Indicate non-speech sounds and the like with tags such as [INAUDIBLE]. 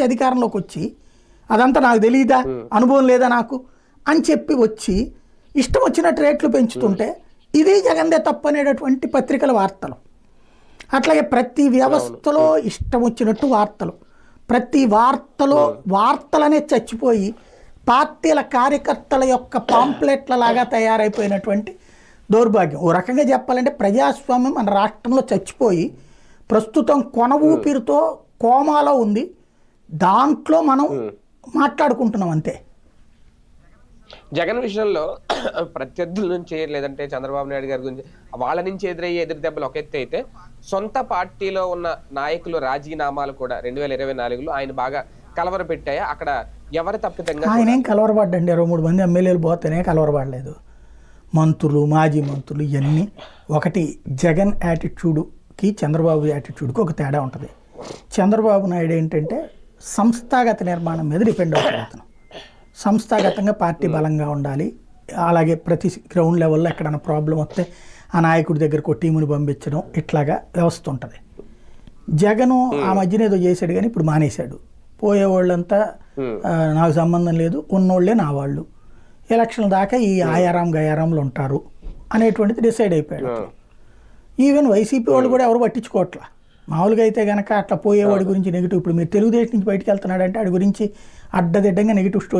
నుంచి అధికారంలోకి వచ్చి అదంతా నాకు తెలియదా అనుభవం లేదా నాకు? అని చెప్పి వచ్చి ఇష్టం వచ్చినట్టు రేట్లు పెంచుతుంటే ఇది జగన్దే తప్పు అనేటటువంటి పత్రికల వార్తలు. అట్లాగే ప్రతి వ్యవస్థలో ఇష్టం వచ్చినట్టు వార్తలు. ప్రతి వార్తలో వార్తలనే చచ్చిపోయి పార్టీల కార్యకర్తల యొక్క పాంప్లెట్ల లాగా తయారైపోయినటువంటి దౌర్భాగ్యం. ఓ రకంగా చెప్పాలంటే ప్రజాస్వామ్యం మన రాష్ట్రంలో చచ్చిపోయి ప్రస్తుతం కొన ఊపిరితో కోమాలో ఉంది. దాంట్లో మనం మాట్లాడుకుంటున్నాం అంతే. జగన్ విషయంలో [CLEARS THROAT] ప్రత్యర్థుల నుంచి లేదంటే చంద్రబాబు నాయుడు గారి గురించి వాళ్ళ నుంచి ఎదురయ్యే ఎదురు దెబ్బలు ఒక ఎత్తు అయితే సొంత పార్టీలో ఉన్న నాయకులు రాజీనామాలు కూడా రెండు వేల ఇరవై నాలుగులో ఆయన బాగా కలవర పెట్టాయా అక్కడ ఎవరు తప్పితంగా ఆయన ఏం కలవరపడ్డండి? ఇరవై మూడు మంది ఎమ్మెల్యేలు పోతేనే కలవరపడలేదు. మంత్రులు మాజీ మంత్రులు ఇవన్నీ ఒకటి జగన్ యాటిట్యూడ్కి చంద్రబాబు యాటిట్యూడ్కి ఒక తేడా ఉంటుంది. చంద్రబాబు నాయుడు ఏంటంటే సంస్థాగత నిర్మాణం మీద డిపెండ్ అతను సంస్థాగతంగా పార్టీ బలంగా ఉండాలి. అలాగే ప్రతి గ్రౌండ్ లెవెల్లో ఎక్కడైనా ప్రాబ్లం వస్తే ఆ నాయకుడి దగ్గరకు ఒక టీముని పంపించడం ఇట్లాగా వ్యవస్థ ఉంటుంది. జగను ఆ మధ్యన ఏదో చేశాడు కానీ ఇప్పుడు మానేశాడు. పోయేవాళ్ళంతా ఆ, నాకు సంబంధం లేదు ఉన్నోళ్ళే నా వాళ్ళు. ఎలక్షన్ దాకా ఈ ఆయారాం గయారాంలు ఉంటారు అనేటువంటిది డిసైడ్ అయిపోయాడు. ఈవెన్ వైసీపీ వాళ్ళు కూడా ఎవరు పట్టించుకోవట్లా. మామూలుగా అయితే కనుక అట్లా పోయేవాడి గురించి నెగిటివ్ ఇప్పుడు మీరు తెలుగుదేశం నుంచి బయటకు వెళ్తున్నాడంటే ఆడి గురించి అడ్డదిడ్డంగా నెగిటివ్ స్టోరీ